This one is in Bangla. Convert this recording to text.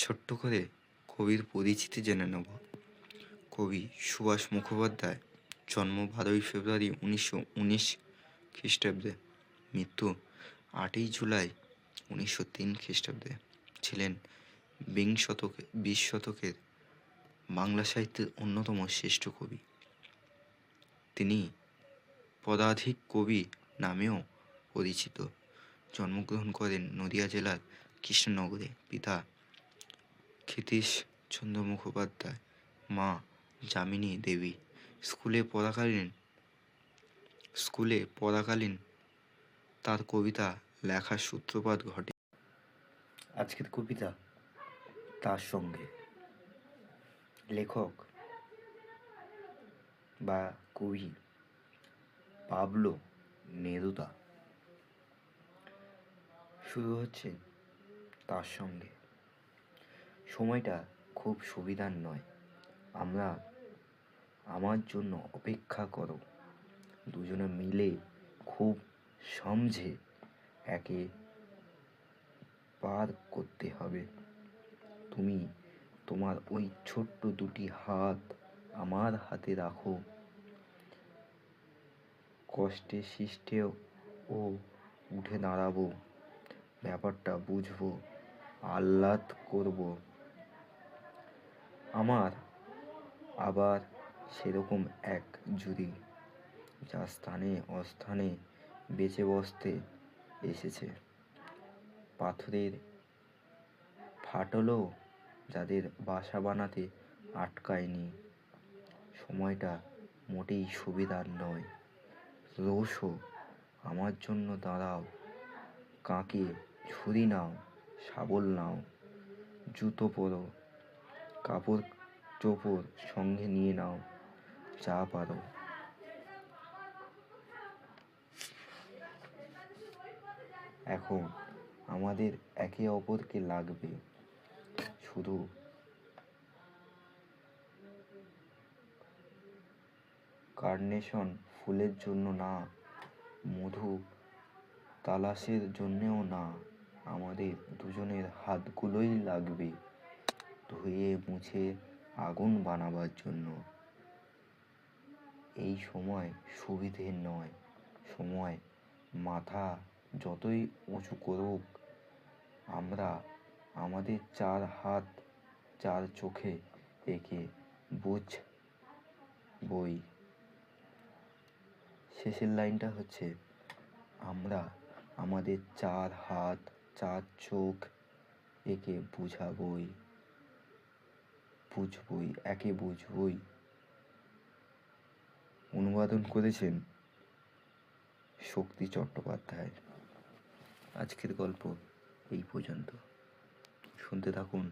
ছোট্ট করে কবির পরিচিতি জেনে নেব। কবি সুভাষ মুখোপাধ্যায় জন্ম বারোই ফেব্রুয়ারি উনিশশো উনিশ খ্রিস্টাব্দে, মৃত্যু আটই জুলাই উনিশশো তিন খ্রিস্টাব্দে। ছিলেন বিংশ শতকে, বিশ শতকের বাংলা সাহিত্যের অন্যতম শ্রেষ্ঠ কবি। তিনি পদাধিক কবি নামেও পরিচিত। জন্মগ্রহণ করেন নদিয়া জেলার কৃষ্ণনগরে। পিতা ক্ষিতীশ চন্দ্র মুখোপাধ্যায়, মা যামিনী দেবী, স্কুলে পড়াকালীন স্কুলে পড়াকালীন তার কবিতা লেখার সূত্রপাত ঘটে। আজকের কবিতা তার সঙ্গে। লেখক বা কবি পাবলো নেরুদা শুরু হচ্ছে তার সঙ্গে। সময়টা খুব সুবিধার নয়। আমরা, আমার জন্য অপেক্ষা করো। দুজনে মিলে খুব সমঝে একে পার করতে হবে। তুমি তোমার ওই ছোট্ট দুটি হাত আমার হাতে রাখো। কষ্টে সৃষ্টেও ও উঠে দাঁড়াবো। ব্যাপারটা বুঝব, আহ্লাদ করব। আমার আবার সেরকম এক জুড়ি যা স্থানে অস্থানে বেঁচে বসতে এসেছে। পাথরের ফাটলও যাদের বাসা বানাতে আটকায়নি, সময়টা মোটেই সুবিধার নয়। রোষও আমার জন্য দাঁড়াও, কাকে ছুরি নাও শাবল নাও, জুতো পরো কাপড় চোপড় সঙ্গে নিয়ে নাও যা পারো। এখন আমাদের একে অপরকে লাগবে শুধু কার্নেশন ফুলের জন্য না, মধু তালাশের জন্যেও না, আমাদের দুজনের হাতগুলোই লাগবে। ধুয়ে মুছে আগুন বানাবার জন্য। এই সময় সুবিধের নয়। সময়, মাথা যতই উঁচু করুক, আমরা আমাদের চার হাত, চার চোখে একে বুঝ, বই। শেষের লাইনটা হচ্ছে, আমরা আমাদের চার হাত, চার চোখ একে বুঝাবই বুঝবই একে বুঝবই। অনুবাদন করেছেন শক্তি চট্টোপাধ্যায়। আজকের গল্প এই পর্যন্ত। শুনতে থাকুন।